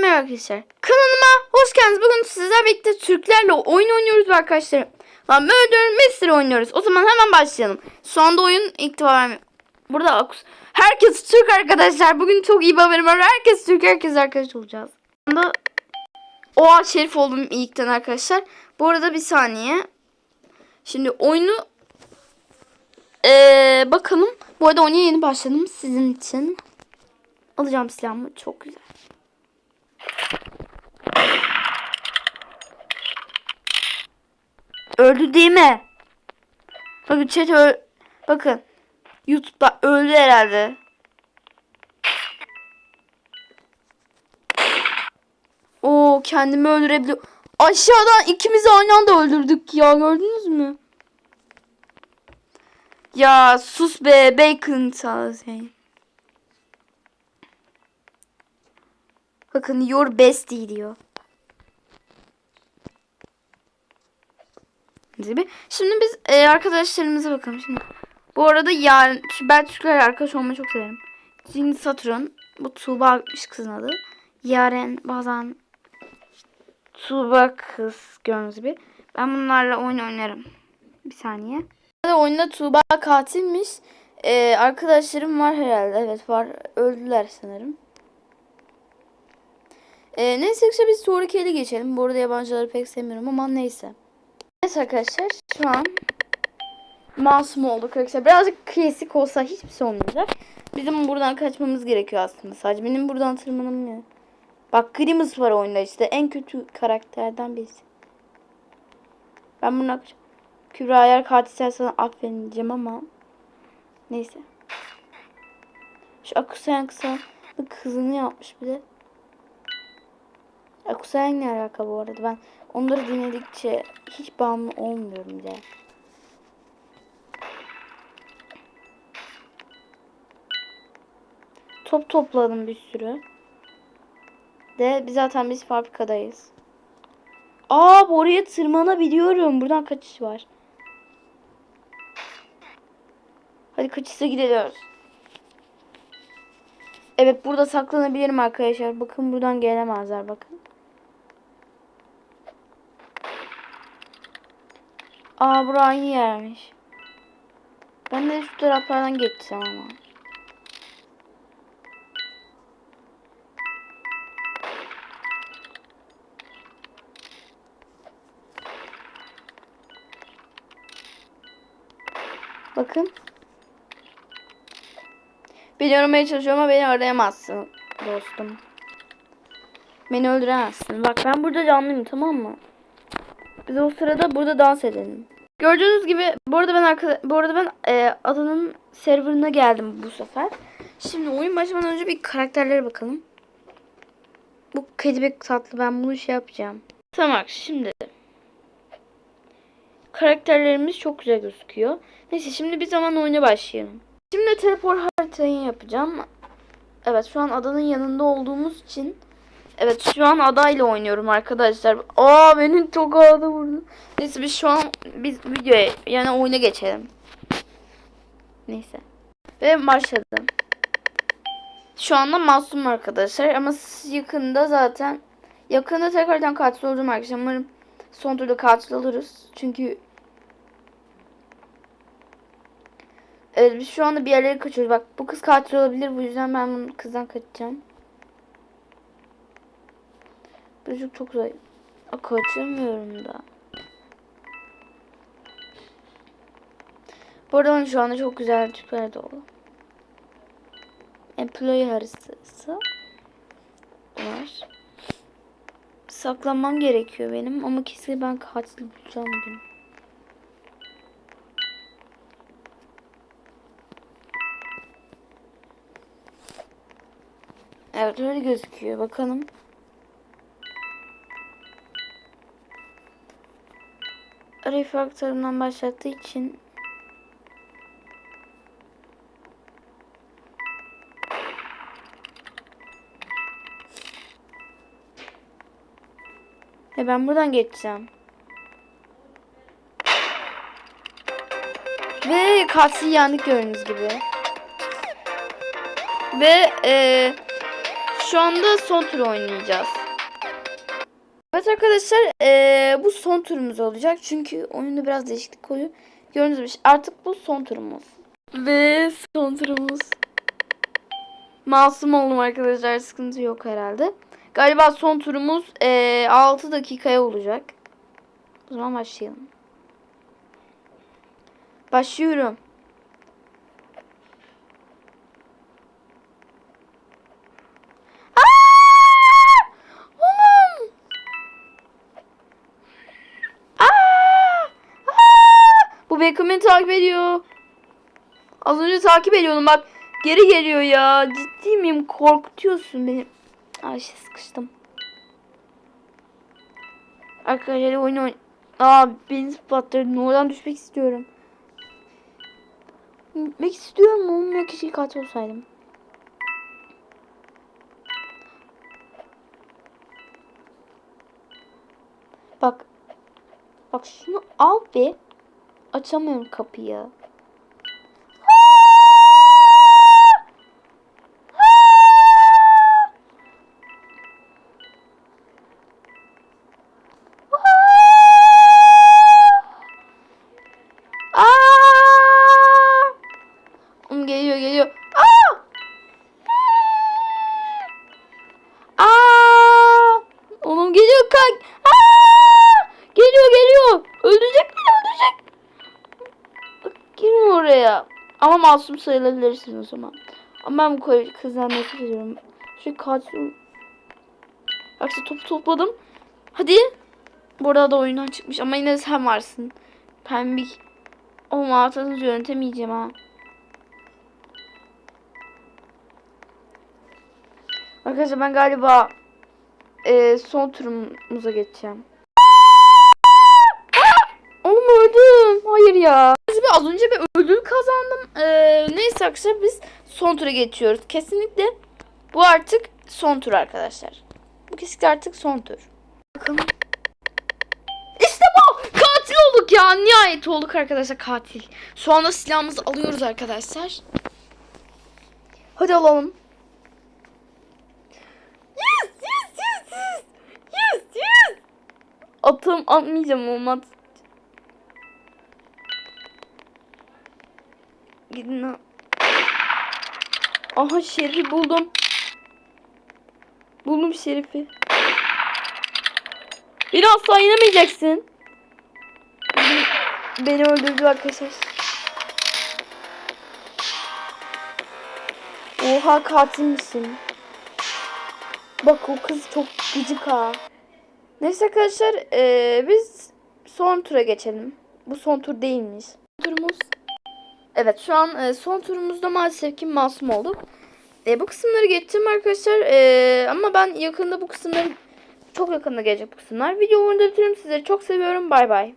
Merhaba arkadaşlar. Kanalıma hoş geldiniz. Bugün sizlerle birlikte Türklerle oyun oynuyoruz arkadaşlar. Lan Murder Mystery oynuyoruz. O zaman hemen başlayalım. Şu anda oyun ilk. Burada Akus. Herkes Türk arkadaşlar. Bugün çok iyi bir haberim var. Herkes Türk, herkes arkadaş olacağız. Şu anda Oha şerif oldum ilkten arkadaşlar. Bu arada bir saniye. Şimdi oyunu ee, bakalım. Bu arada oyuna yeni başladım sizin için. Alacağım silahımı. Çok güzel. Öldü değil mi? Bakın chat öl... Bakın. YouTube'da öldü herhalde. Oo kendimi öldürebiliyor. Aşağıdan ikimizi aynı anda öldürdük ya gördünüz mü? Ya sus be bacon sağ Bakın your bestie diyor. gibi. Şimdi biz e, arkadaşlarımıza bakalım şimdi. Bu arada yarın ben Türklerle arkadaş olmayı çok severim. Şimdi Satürn. Bu Tuğba'mış kızın adı. Yaren bazen Tuğba kız gördüğünüz gibi. Ben bunlarla oyun oynarım. Bir saniye. Oyunda Tuğba katilmiş. E, arkadaşlarım var herhalde. Evet var. Öldüler sanırım. E, neyse işte biz sonraki ele geçelim. Bu arada yabancıları pek sevmiyorum ama neyse. Evet arkadaşlar şu an masum olduk arkadaşlar. Birazcık klasik olsa hiçbir şey olmayacak. Bizim buradan kaçmamız gerekiyor aslında. Sadece benim buradan tırmanamıyor. Bak Grimus var oyunda işte. En kötü karakterden birisi. Ben buna Kübra eğer katilsen sana aferin ama neyse. Şu Akusayan kısa kızını yapmış bir de. Akusayan ne alaka bu arada? Ben onları dinledikçe hiç bağımlı olmuyorum bile. Top topladım bir sürü. De biz zaten biz fabrikadayız. Aa oraya tırmanabiliyorum. Buradan kaçış var. Hadi kaçışa gidiyoruz. Evet burada saklanabilirim arkadaşlar. Bakın buradan gelemezler bakın. Aa bura aynı yermiş. Ben de şu taraflardan geçsem ama. Bakın. Beni aramaya çalışıyor ama beni arayamazsın dostum. Beni öldüremezsin. Bak ben burada canlıyım tamam mı? Biz o sırada burada dans edelim. Gördüğünüz gibi bu arada ben arka, bu arada ben e, adanın serverına geldim bu sefer. Şimdi oyun başlamadan önce bir karakterlere bakalım. Bu kedibek tatlı ben bunu şey yapacağım. Tamam şimdi. Karakterlerimiz çok güzel gözüküyor. Neyse şimdi bir zaman oyuna başlayalım. Şimdi teleport haritayı yapacağım. Evet şu an adanın yanında olduğumuz için Evet şu an adayla oynuyorum arkadaşlar. Aa benim çok ağda vurdu. Neyse biz şu an biz videoya yani oyuna geçelim. Neyse. Ve başladım. Şu anda masum arkadaşlar ama yakında zaten yakında tekrardan katil olacağım arkadaşlar. Umarım son turda katil oluruz. Çünkü Evet biz şu anda bir yerlere kaçıyoruz. Bak bu kız katil olabilir. Bu yüzden ben bu kızdan kaçacağım. Çocuk çok zayıf. Aa, Kaçamıyorum da. Bu arada şu anda çok güzel tipler dolu. Employee haritası var. Saklanmam gerekiyor benim ama kesin ben katil bulacağım bugün. Evet öyle gözüküyor. Bakalım. Refaktarından başlattığı için E ben buradan geçeceğim. Ve katil yandık gördüğünüz gibi. Ve e, şu anda son tur oynayacağız. Evet arkadaşlar eee, bu son turumuz olacak. Çünkü oyunda biraz değişiklik koyuyor. Gördüğünüz gibi artık bu son turumuz. Ve son turumuz. Masum oldum arkadaşlar. Sıkıntı yok herhalde. Galiba son turumuz eee 6 dakikaya olacak. O zaman başlayalım. Başlıyorum. Aa! Oğlum! Aa! Aa! Bu Beckham takip ediyor. Az önce takip ediyordum bak. Geri geliyor ya. Ciddi miyim? Korkutuyorsun beni. Ay sıkıştım. Arkadaşlar oyun oyn... Aa beni patladı. Oradan düşmek istiyorum. Gitmek istiyorum. Olmuyor keşke katil olsaydım. Bak. Bak şunu al bir. Açamıyorum kapıyı. Geliyor geliyor. Aa! Aa! Oğlum geliyor kalk. Aa! Geliyor geliyor. Öldürecek öldürecek. Bak, Girme oraya. Ama masum sayılabilirsin o zaman. Ama ben bu kızdan nefret ediyorum. Şu katil... Aksi topu topladım. Hadi. Burada da oyundan çıkmış ama yine sen varsın. Pembik. Oğlum altınızı yönetemeyeceğim ha. Arkadaşlar ben galiba e, son turumuza geçeceğim. Oğlum öldüm. Hayır ya. Az önce bir ödül kazandım. Ee, neyse arkadaşlar biz son tura geçiyoruz. Kesinlikle bu artık son tur arkadaşlar. Bu kesinlikle artık son tur. Bakalım. İşte bu. Katil olduk ya. Nihayet olduk arkadaşlar katil. Şu anda silahımızı alıyoruz arkadaşlar. Hadi alalım. Yes yes yes yes. Yes yes. Atım atmayacağım olmaz. Gidin. Aha şerifi buldum. Buldum şerifi. Beni asla yenemeyeceksin. Beni, öldürdü arkadaşlar. Oha katil misin? Bak o kız çok gıcık ha. Neyse arkadaşlar eee, biz son tura geçelim. Bu son tur değilmiş. Turumuz. Evet şu an e, son turumuzda maalesef ki masum olduk. E, bu kısımları geçtim arkadaşlar. E, ama ben yakında bu kısımları çok yakında gelecek bu kısımlar. Videomu burada bitiriyorum. Sizleri çok seviyorum. Bay bay.